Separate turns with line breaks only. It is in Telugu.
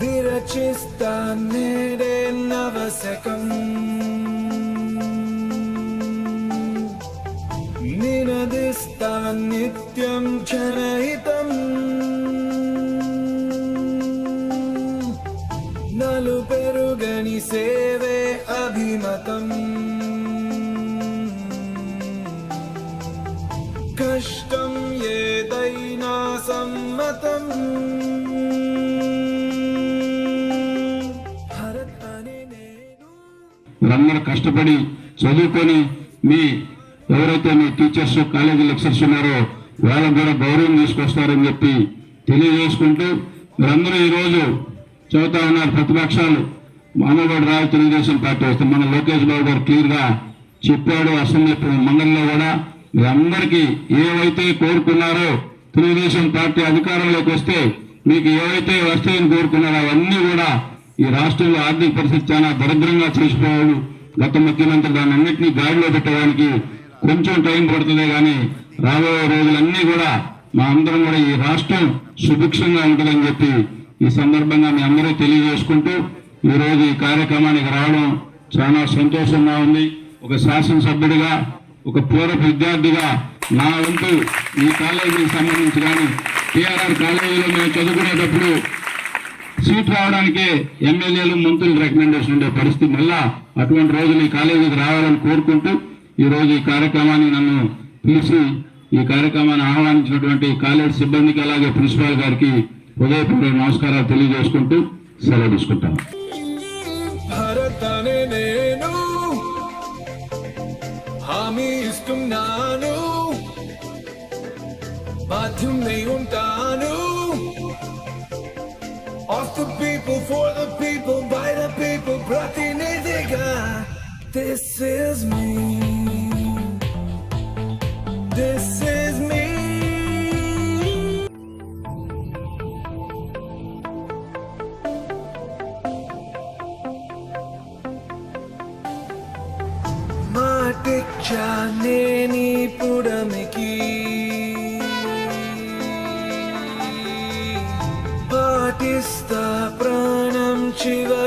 విరచిస్తా నేడే నవశకం. నినదిస్తా నిత్యం క్షరహితం నలు పెరుగని సేవే అభిమతం. కష్టం ఏదైనా సమ్మతం.
మీరందరూ కష్టపడి చదువుకొని మీ ఎవరైతే మీ టీచర్స్ కాలేజీ లెక్చర్స్ ఉన్నారో వాళ్ళకు కూడా గౌరవం తీసుకొస్తారని చెప్పి తెలియజేసుకుంటూ మీరందరూ ఈరోజు చదువుతా ఉన్నారు ప్రతిపక్షాలు. మామూలు రావు తెలుగుదేశం పార్టీ వస్తే మన లోకేష్ బాబు గారు క్లియర్గా చెప్పాడు అసెంబ్లీ మండలిలో కూడా మీరందరికీ ఏవైతే కోరుకున్నారో తెలుగుదేశం పార్టీ అధికారంలోకి వస్తే మీకు ఏవైతే వస్తాయని కోరుకున్నారో అవన్నీ కూడా ఈ రాష్ట్రంలో ఆర్థిక పరిస్థితి చాలా దరిద్రంగా చేసిపోయాడు. గత ముఖ్యమంత్రి దాని అన్నింటినీ గాడిలో పెట్టడానికి కొంచెం టైం పడుతుంది కానీ రాబోయే రోజులన్నీ కూడా మా అందరం కూడా ఈ రాష్ట్రం సుభిక్షంగా ఉంటుందని చెప్పి ఈ సందర్భంగా మీ అందరూ తెలియజేసుకుంటూ ఈ రోజు ఈ కార్యక్రమానికి రావడం చాలా సంతోషంగా ఉంది. ఒక శాసనసభ్యుడిగా ఒక పూర్వ విద్యార్థిగా నా వంతు ఈ కాలేజీకి సంబంధించి కానీ టీఆర్ఆర్ కాలేజీలో మేము చదువుకునేటప్పుడు సీట్ రావడానికే ఎమ్మెల్యేలు మంత్రులు రికమెండేషన్ ఉండే పరిస్థితి. మళ్ళా అటువంటి రోజులు ఈ కాలేజీకి రావాలని కోరుకుంటూ ఈ రోజు ఈ కార్యక్రమాన్ని నన్ను పిలిచి ఈ కార్యక్రమాన్ని ఆహ్వానించినటువంటి కాలేజ్ సిబ్బందికి అలాగే ప్రిన్సిపాల్ గారికి హృదయపూర్వక నమస్కారాలు తెలియజేసుకుంటూ సెలవు తీసుకుంటాను.
హామీ ఇస్తున్నాను బాధ్యున్నై ఉంటాను Of the people, for the people, by the people, ప్రతినిధిగా This is me This పిచ్చానే పుడమికి. పాటిస్తా ప్రాణం చివరి